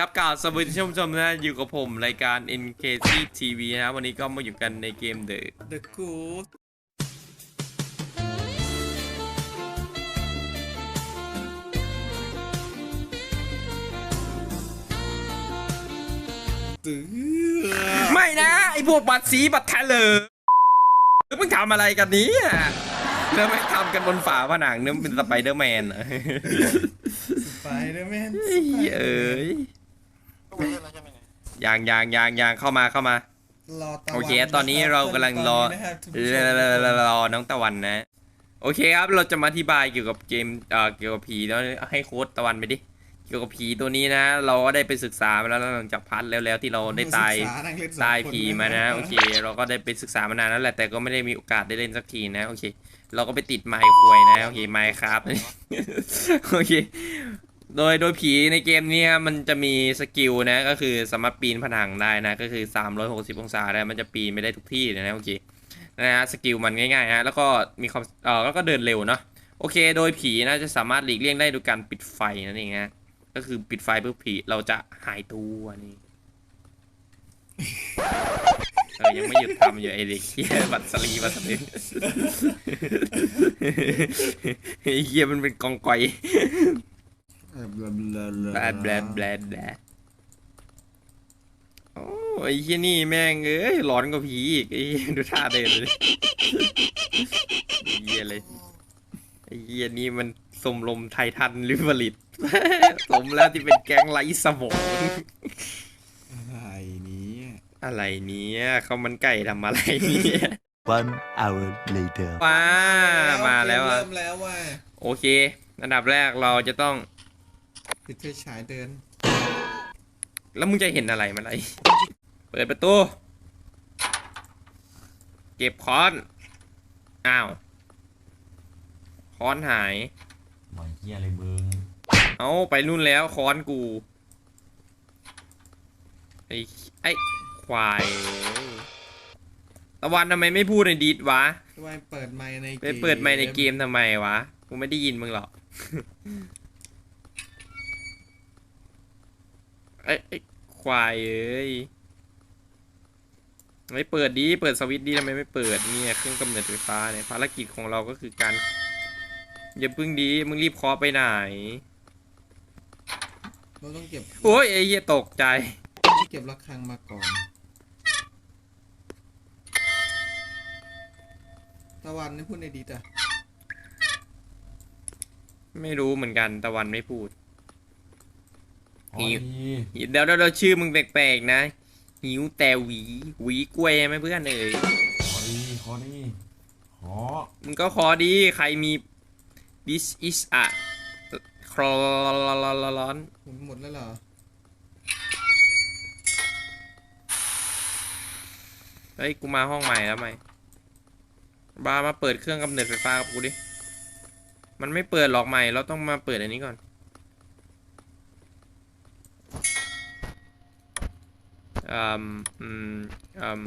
ครับกล่าวสวัสดีท่านผู้ชมนะอยู่กับผมรายการ NKC TV นะครับวันนี้ก็มาอยู่กันในเกม The The Goose ตื้อไม่นะ ไอพวกบัตรสีบัตรแทนเลยมึงทำอะไรกันเนี้แล้วไม่ทำกันบนฝาผนังเนี่ยมันเป็นสไปเดอร์แมนเหรอไปเดอร์แมนเฮ้ยเอ้ย ยางยางยางยางเข้ามาเข้ามารอตะวันโอเคตอนนี้เรากำลังรอตนนี้นะครับทุกผู้ชรมอรอรอรอน้องตะวันนะ โอเคครับเราจะมาอธิบายเกี่ยวกับเกมเอ่อเกี่ยวกับผีแล้วให้โค้ดตะวันไปดิเกี่ยวกับผีตัวนี้นะ เราก็ได้ไปศึกษามาแล้วหลังจากพัดแล้วแล้วที่เราได้ตายศึกษนั่งเล่นสองตายคนผีมานะโอเค เราก็ได้ไปศึกษามานานแล้วแหละแต่ก็ไม่ได้มีโอกาสได้เล่นสักทีนะโอเค เราก็ไปติดไมค์ควยนะโอเคไมค์ครับโอเค โดยโดยผีในเกมนี้มันจะมีสกิลนะก็คือสามารถปีนผนังได้นะ ก็คือ 360 องศาได้มันจะปีนไม่ได้ทุกที่เลยนะโอเคนะฮะสกิลมันง่ายๆฮะแล้วก็มีความเออแล้วก็เดินเร็วเนาะโอเค โดยผีนะจะสามารถหลีกเลี่ยงได้โดยการปิดไฟนั่นเองฮะก็คือปิดไฟเพื่อผีเราจะหายตัวนี่เออยังไม่หยุดทำอยู่ไอเด็กเฮียบัตรสลีบัตรสลีไอเฮียมันเป็นกองกอย เออ blah blah แบลแบลแบลแบลโอ้ไอ้เฮียนี่แม่งเอ้ยร้อนกว่าผีอีกไอ้เหี้ยดูท่าเดินเลยไอ้เฮียเลยไอ้เฮียนี่มันสมลมไททันลิเวอริต สมแล้วที่เป็นแก๊งไร้สมองอะไรเนี้อะไรเนี้ยข้าวมันไก่ทำอะไรเนี่ย One hour later. ว้ามาแล้วอะเริ่มแล้วว่าโอเค อันดับแรกเราจะต้อง ปิดไฟฉายเดิน แล้วมึงจะเห็นอะไรมาอะไร เปิดประตู เก็บค้อน อ้าว ค้อนหาย หมอยเฮียอะไรมึงเอาไปนู่นแล้วค้อนกู ไอ้ไอ้ควาย ตะวันทำไมไม่พูดในดีดวะว่าเปิดไมค์ในไปเปิดไมค์ในเกมทำไมวะ กูไม่ได้ยินมึงหรอก ไอ้ไอ้ควายเอ้ยไม่เปิดดี เปิดสวิตช์ดีทำไมไม่เปิดเนี่ยเครื่องกำเนิดไฟฟ้าเนี่ยภารกิจของเราก็คือการ อย่าพึ่งดี มึงรีบเคอไปไหน เราต้องเก็บโอ้ยไอ้เหี้ยตกใจต้องเก็บระฆังมาก่อน ตะวันนี่พูดในดีแต่ไม่รู้เหมือนกันตะวันไม่พูด ขอดีเดี๋ยวเดี๋ยวเดี๋ยวชื่อมึงแปลกๆนะ หิวแต่หวีหวีกล้วยไหมเพื่อนเอ่ยขอดีขอดีขอมึงก็ขอดีใครมี this is a ครอร้อนหมดหมดแล้วเหรอเฮ้ยกูมาห้องใหม่แล้วไหมบามาเปิดเครื่องกำเนิดไฟฟ้ากับกูดิ มันไม่เปิดหรอกใหม่ เราต้องมาเปิดอันนี้ก่อน อืมอืมอืม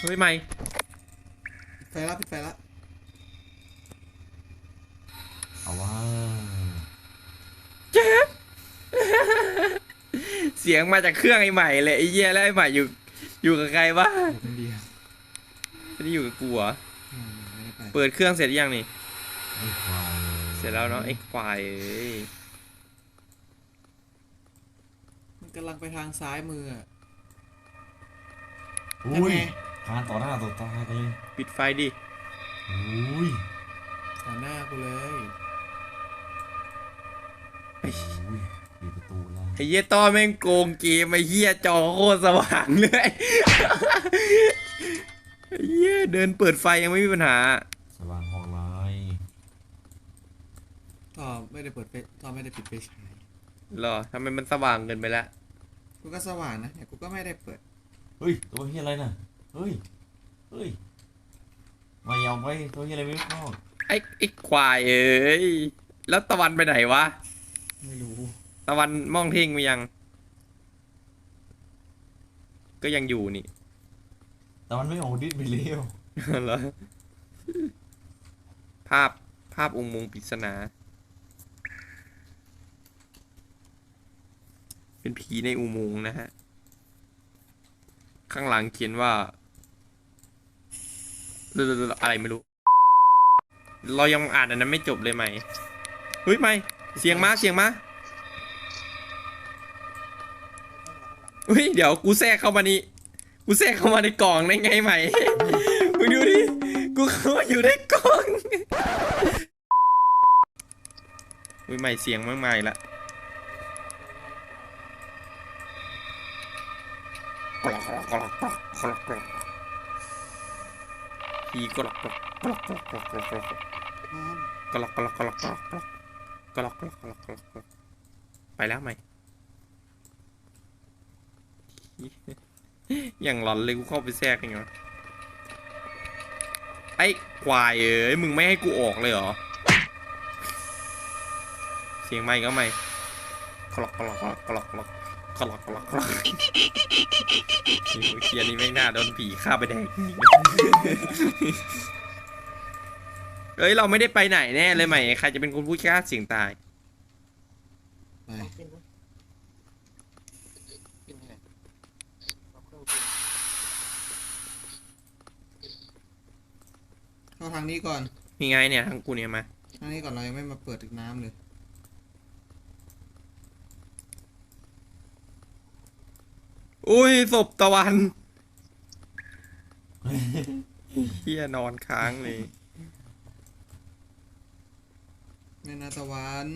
เฮ้ยใหม่ปิดไฟละปิดไฟละเอาว่าเสียงมาจากเครื่องไอ้ใหม่เลยไอ้เหี้ยแล้วไอ้ใหม่อยู่อยู่กับใครวะอยู่คนเดียวไม่ได้อยู่กับกูเหรออืมไม่ได้ไปเปิดเครื่องเสร็จยังนี่ ไอ้ควายเสร็จแล้วเนาะไอ้ควายเอ้ยมันกำลังไปทางซ้ายมืออะ อุ้ยทำไงพานต่อหน้าต่อตากันเลยปิดไฟดิอุ้ยต่อหน้ากูเลยอุ้ยปิดประตูแล้วไอ้เหี้ยต้อแม่งโกงเกมไอ้เหี้ยจอโคตรสว่างเลยไอ้เหี้ยเดินเปิดไฟยังไม่มีปัญหา สว่างห้องไลน์ต่อไม่ได้เปิดไฟต่อไม่ได้ปิดไฟฉายเหรอทำไมมันสว่างเกินไปละกูก็สว่างนะเนี่ยกูก็ไม่ได้เปิด เฮ้ย ตัวเฮียอะไรน่ะ เฮ้ย เฮ้ย มายาวไปตัวเฮียอะไรไม่รู้นอกไอ้ไอ้ควายเอ้ย แล้วตะวันไปไหนวะ ไม่รู้ ตะวันมองเท่งไปยัง ก็ยังอยู่นี่ แต่มันไม่ออกดิสไปเร็วเหรอภาพภาพองค์มงปริศนา เป็นผีในอุโมงค์นะฮะ ข้างหลังเขียนว่าอะไรไม่รู้ เรายังอ่านอันนั้นไม่จบเลยไหมเฮ้ยไม่เสียงมาเสียงมาเฮ้ยเดี๋ยวกูแทรกเข้ามานี่กูแทรกเข้ามาในกล่องได้ไงไหมมึงดูดิกูเข้ามาอยู่ในกล่องอุ้ยใหม่เสียงมากมายละ กรอกกรอกกรอกกรอกกรอกกรอกพีกรอกกรอกกรอกกรอกกรอกกรอกกรอกกรอกกรอกกรอกกรอกกรอกกรอกกรอกกรอกกรอกไปแล้วไหมอย่างหลอนเลยกูเข้าไปแทรกยังไงวะไอ้ควายเอ้ยมึงไม่ให้กูออกเลยเหรอ เสียงไม่ก็ไม่คลอกคลอกคลอกกลอก คลอกคลอกคลอกเฮียนี่ไม่งน่าโดนผีฆ่าไปแดงจริงๆเอ้ยเราไม่ได้ไปไหนแน่เลยไหมใครจะเป็นคนพูดฆ่าเสียงตายไปเข้าทางนี้ก่อนมีไงเนี่ยทางกูเนี่ยมาทางนี้ก่อนเรายังไม่มาเปิดถึงน้ำเลย อุ้ยศพตะวันเฮียนอนค้างเลยแม่นาตะวัน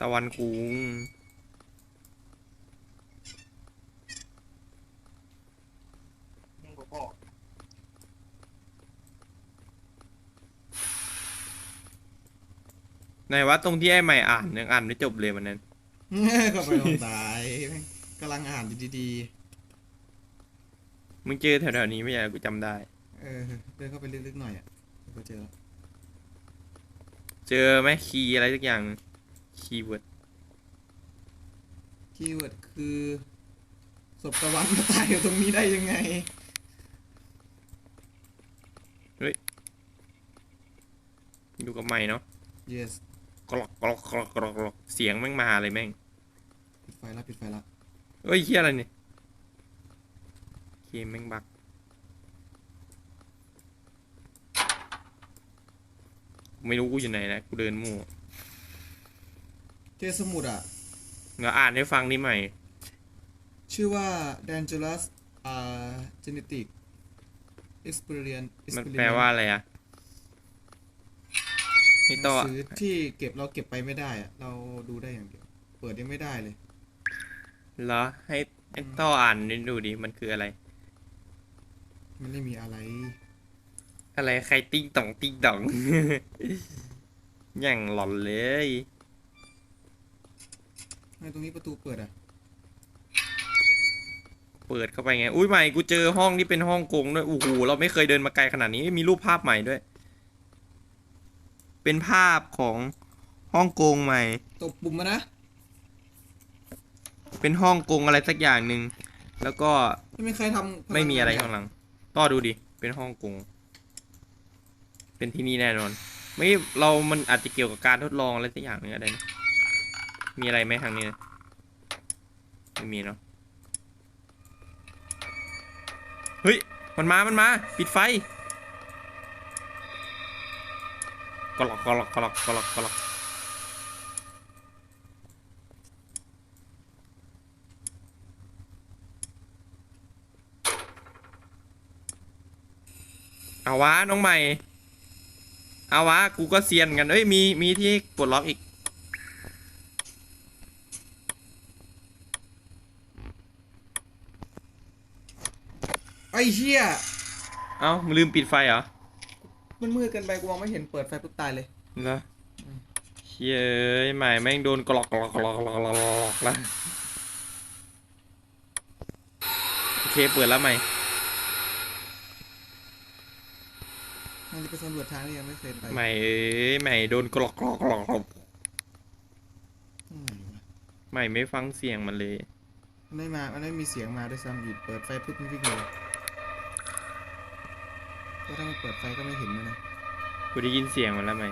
ตะวันคุงไหนวะตรงที่ไอ้ใหม่อ่านยังอ่านไม่จบเลยวันนั้น ก็ไปลงตายแม่ง กำลังอ่านอยู่ดีมึงเจอแถวๆนี้ไม่ใช่เหรอกูจำได้ ๆ เออ เดินเข้าไปลึกๆหน่อยอะเดี๋ยวก็เจอแล้วเจอไหมคีย์อะไรสักอย่างคีย์เวิร์ดคีย์เวิร์ดคือศพตะวันมาตายอยู่ตรงนี้ได้ยังไง อยู่กับใหม่เนาะ yes กรอกกรอกกรอกกรอกกรอกเสียงแม่งมาเลยแม่ง ปิดไฟละปิดไฟละ เอ้ยเฮียอะไรเนี่ยเกมแม่งบักไม่รู้กูอยู่ไหนนะกูเดินมั่วเจอสมุดอะเดี๋ยวอ่านให้ฟังนี่ใหม่ ชื่อว่า dangerous uh genetic experience มันแปลว่าอะไรอะนี่หนัต่องสือที่เก็บเราเก็บไปไม่ได้อะเราดูได้อย่างเดียว เปิดยังไม่ได้เลย เหรอให้ให้ต่ออ่านนี่ดูดิมันคืออะไร มันไม่มีอะไร อะไรใครติ้งต่องติ้งต่อง อย่างหลอนเลยทำไมตรงนี้ประตูเปิดอะ เปิดเข้าไปไง อุ้ยใหม่กูเจอห้องที่เป็นห้องกงด้วยโอ้โหเราไม่เคยเดินมาไกลขนาดนี้ มีรูปภาพใหม่ด้วย เป็นภาพของห้องกงใหม่ ตบปุ่มมานะ เป็นห้องกงอะไรสักอย่างหนึ่งแล้วก็ไม่มีใครทำไม่มีอะไรข้างหลัง ต่อดูดิ เป็นห้องกง เป็นที่นี่แน่นอน ไม่เรามันอาจจะเกี่ยวกับการทดลองอะไรสักอย่างหนึงอะไรนะมีอะไรไหมทางนี้นะไม่มีเนาะเฮ้ยมันมา มันมา ปิดไฟกรอกกรอกกรอกกรอกกรอก เอาวะน้องใหม่ เอาวะกูก็เซียนกันเอ้ยมีมีที่ปลดล็อกอีก ไอ้เหี้ยเอ้ามึงลืมปิดไฟเหรอมันมืดเกินไปกูมองไม่เห็นเปิดไฟปุ๊บตายเลยเหรอเฮ้ยเอ้ยใหม่แม่งโดนกรอกกรอกกรอกกรอกกรอกกรอกแล้วโอเคเปิดแล้วใหม่ มันจะไปสำรวจทางที่ยังไม่เคยไปใหม่เอ้ยใหม่โดนกรอกกรอกกรอกกรอกตรงไหนวะใหม่ไม่ฟังเสียงมันเลย มันไม่มามันไม่มีเสียงมาด้วยซ้ำหยุดเปิดไฟปุ๊บมันวิ่งเลยก็ถ้ามันเปิดไฟก็ไม่เห็นมันนะกูได้ยินเสียงมันแล้วไหม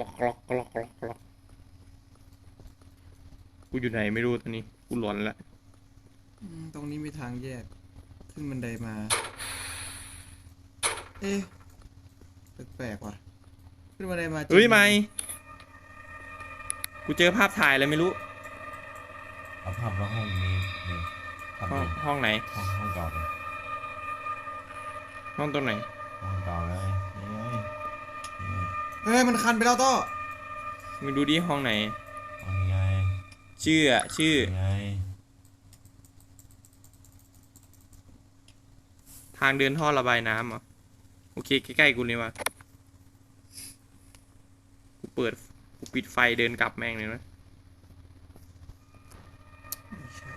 กรอกกรอกกรอกกรอกกรอกกูอยู่ไหนไม่รู้ตอนนี้กูหลอนละอืมตรงนี้มีทางแยก ขึ้นบันไดมา เอ๊ะแปลกๆว่ะ ขึ้นบันไดมาจริงเฮ้ยไม่กูเจอภาพถ่ายเลยไม่รู้เอาภาพแล้วห้องนี้นี่าห้องนี้ห้องไหน ห้องห้องเก่าเลยห้องตรงไหนห้องเก่าเลยนี่ไงนี่เฮ้ยมันคันไปแล้วต้อไม่ดูดิห้องไหนห้องนี้ไงชื่ออะชื่อนี่ไงทางเดินท่อระบายน้ำเหรอโอเค ใกล้ๆกูเลยว่ะกูเปิดกูปิดไฟเดินกลับแม่งเลยนะไม่ใช่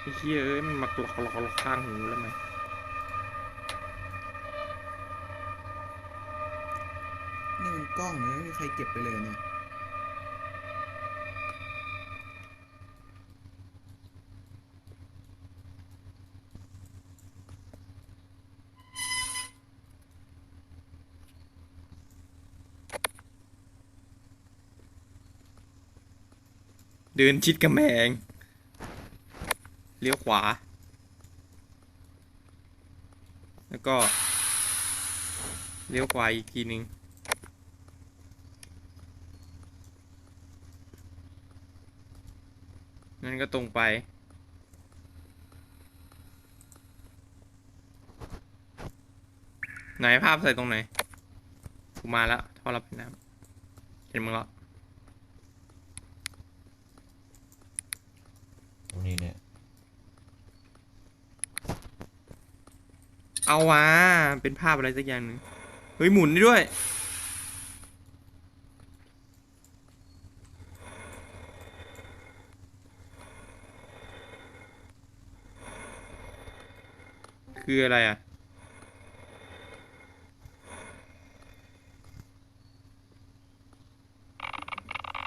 ไอ้เหี้ยเอ้ยมันมากรอกกรอกกรอกข้างหูแล้วไหมนี่มันกล้องเลยไม่มีใครเก็บไปเลยเนี่ย เดินชิดกำแพงเลี้ยวขวา แล้วก็ เลี้ยวขวาอีกทีหนึ่ง นั่นก็ตรงไปไหนภาพใส่ตรงไหน กูมาแล้วท่อรับน้ำเห็นมึงแล้วตรงนี้เนี่ย เอาวะเป็นภาพอะไรสักอย่างหนึ่งเฮ้ยหมุนได้ด้วย คืออะไรอะ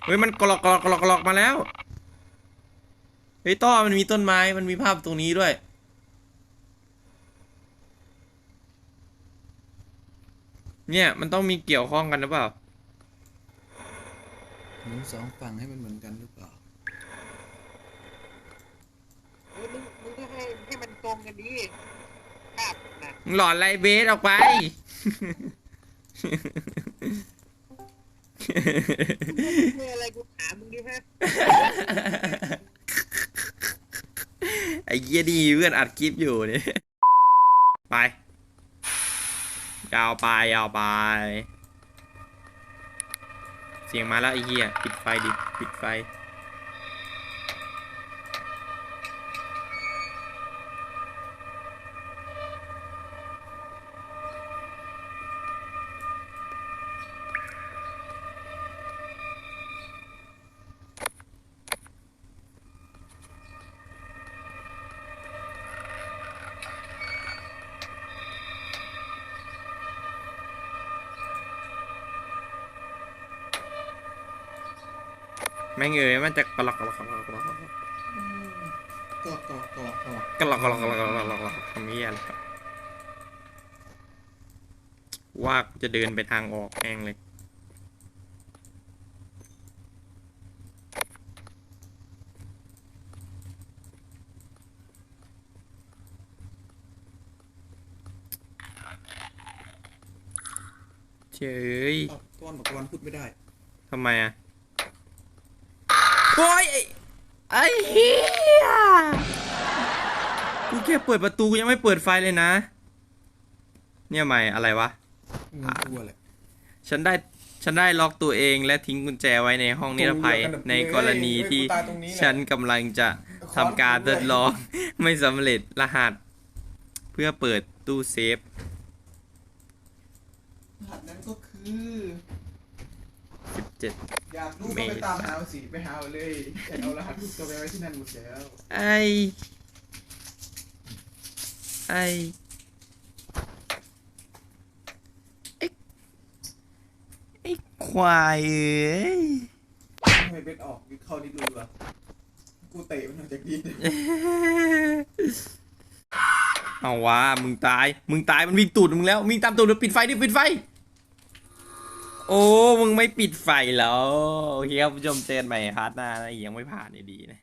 เฮ้ย มันกรอกกรอกกรอกกรอกมาแล้ว เฮ้ยต้อมันมีต้นไม้ มันมีภาพตรงนี้ด้วย เนี่ย มันต้องมีเกี่ยวข้องกันหรือเปล่าหมุนสองฝั่งให้มันเหมือนกันหรือเปล่าเออมึงมึงก็ให้ให้มันตรงกันดีภาพนะมึง หลอนไรเบสออกไปเมื่ออะไรกูถามมึงดิฮะไอ้เหี้ยดีเพื่อนอัดคลิปอยู่เนี่ยไปยาวไปยาวไป เสียงมาแล้วไอ้เหี้ยปิดไฟดิ ปิดไฟ ม่งเอ๋ยมันจะกรอกกรอกกรอกกรอกกรอกกรอกก็ก็ก็ก็กรอกกรอกกรอกกรอกกรอกกรอกกรอกทำเหี้ยอะไรครับว่ากูจะเดินไปทางออกแม่งเลยเฉยเอาต้นบอกวันพูดไม่ได้ทำไมอะ โอ้ยไอ้ไอ้เหี้ยกูแค่เปิดประตูกูยังไม่เปิดไฟเลยนะ เนี่ยใหม่อะไรวะ มึงกลัวแหละฉันได้ฉันได้ล็อกตัวเองและทิ้งกุญแจไว้ในห้องนิรภัยในกรณีที่ฉันกำลังจะทำการทดลอง ไม่สำเร็จรหัส เพื่อเปิดตู้เซฟรหัสนั้นก็คือ 17อยากรู้ก็ไปตามหาเอาสิไปหาเอาเลยแต่เอารหัสทุกตัวไปไว้ที่นั่นหมดแล้วไอไอไอไอควายเอ้ยทำไมเบ็ดออกยึดเข้าดิดรูอะกูเตะมันออกจากดินไเอาวะมึงตาย มึงตายมันวิ่งตูดมึงแล้ววิ่งตามตูดมึงปิดไฟดิปิดไฟ โอ้ มึงไม่ปิดไฟแล้วโอเคครับผู้ชมเจอกันใหม่พาร์ทหน้านะยังไม่ผ่านดีนะ